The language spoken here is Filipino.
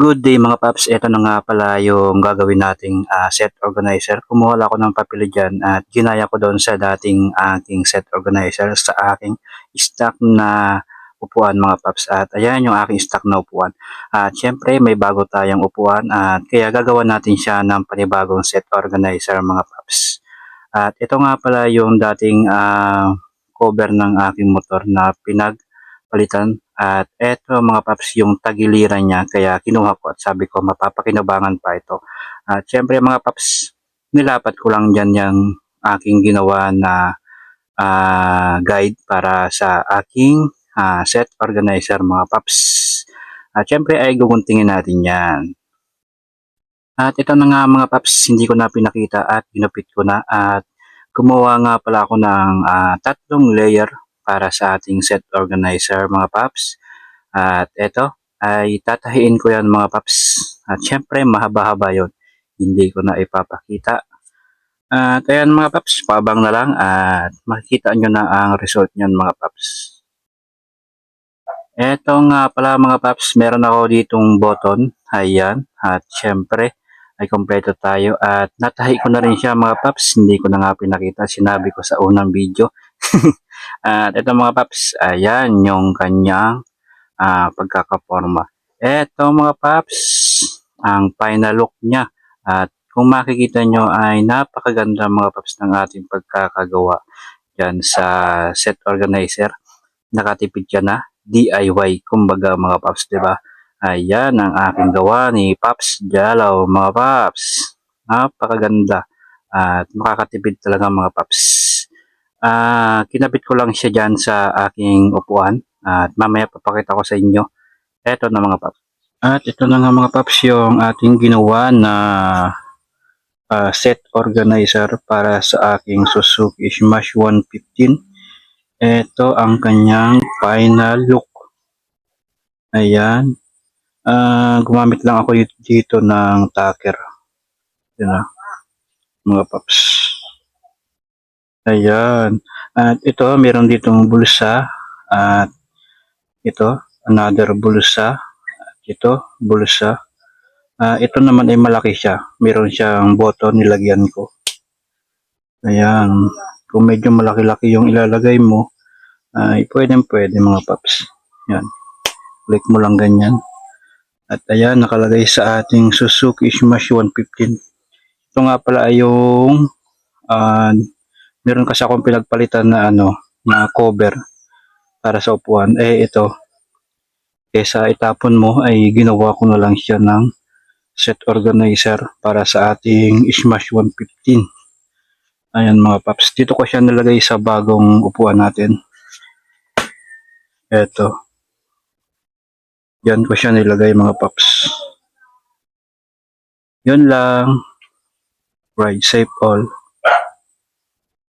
Good day mga paps, ito na nga pala yung gagawin nating ah, set organizer. Kumuha ako ng papel dyan at ginaya ko doon sa dating aking set organizer sa aking stock na upuan mga paps. At ayan yung aking stock na upuan. At syempre may bago tayong upuan at kaya gagawa natin siya ng panibagong set organizer mga paps. At ito nga pala yung dating ah, cover ng aking motor na pinagpalitan at eto mga paps yung tagiliran niya kaya kinuha ko at sabi ko mapapakinabangan pa ito. At syempre mga paps nilapat ko lang dyan yung aking ginawa na ah, guide para sa aking ah, set organizer mga paps. At syempre ay guguntingin natin yan. At ito na nga mga paps, hindi ko na pinakita at ginupit ko na at gumawa nga pala ako ng ah, tatlong layer para sa ating set organizer mga paps. At ito ay tatahiin ko yan mga paps. At syempre mahaba-haba yon Hindi ko na ipapakita. At ayan mga paps, paabang na lang at makikita nyo na ang result nyan mga paps. Eto nga pala mga paps, meron ako ditong button. Ayan. At syempre, ay kompleto tayo. At natahi ko na rin siya mga paps. Hindi ko na nga pinakita. Sinabi ko sa unang video. At ito mga paps, ayan yung kanyang ah, pagkakaporma. Eto mga paps, ang final look niya. At kung makikita nyo ay napakaganda mga paps ng ating pagkakagawa dyan sa set organizer. Nakatipid ka na. DIY, kumbaga mga paps, di ba? Ayan ang aking gawa ni Paps Jalaw, mga paps. Napakaganda. At makakatipid talaga mga paps. Ah, kinabit ko lang siya dyan sa aking upuan. At mamaya papakita ko sa inyo. Eto na mga paps. At ito na nga mga paps yung ating ginawa na ah, set organizer para sa aking Suzuki Smash 115. Ito ang kanyang final look. Ayan. Ah, gumamit lang ako dito ng tacker. Yan na. Mga paps. Ayan. At ito, meron ditong bulsa. At ito, another bulsa. At ito, bulsa. Ah, ito naman ay malaki siya. Meron siyang button nilagyan ko. Ayan. Kung medyo malaki-laki yung ilalagay mo, ay pwede pwede mga paps. Yan. Click mo lang ganyan. At ayan, nakalagay sa ating Suzuki Smash 115. Ito nga pala ay yung ah, meron kasi akong pinagpalitan na ano, na cover para sa upuan. Eh ito, kesa itapon mo ay ginawa ko na lang siya ng set organizer para sa ating Smash 115. Ayan mga paps. Dito ko siya nilagay sa bagong upuan natin. Eto. Yan ko siya nilagay mga paps. Yun lang. Ride safe all.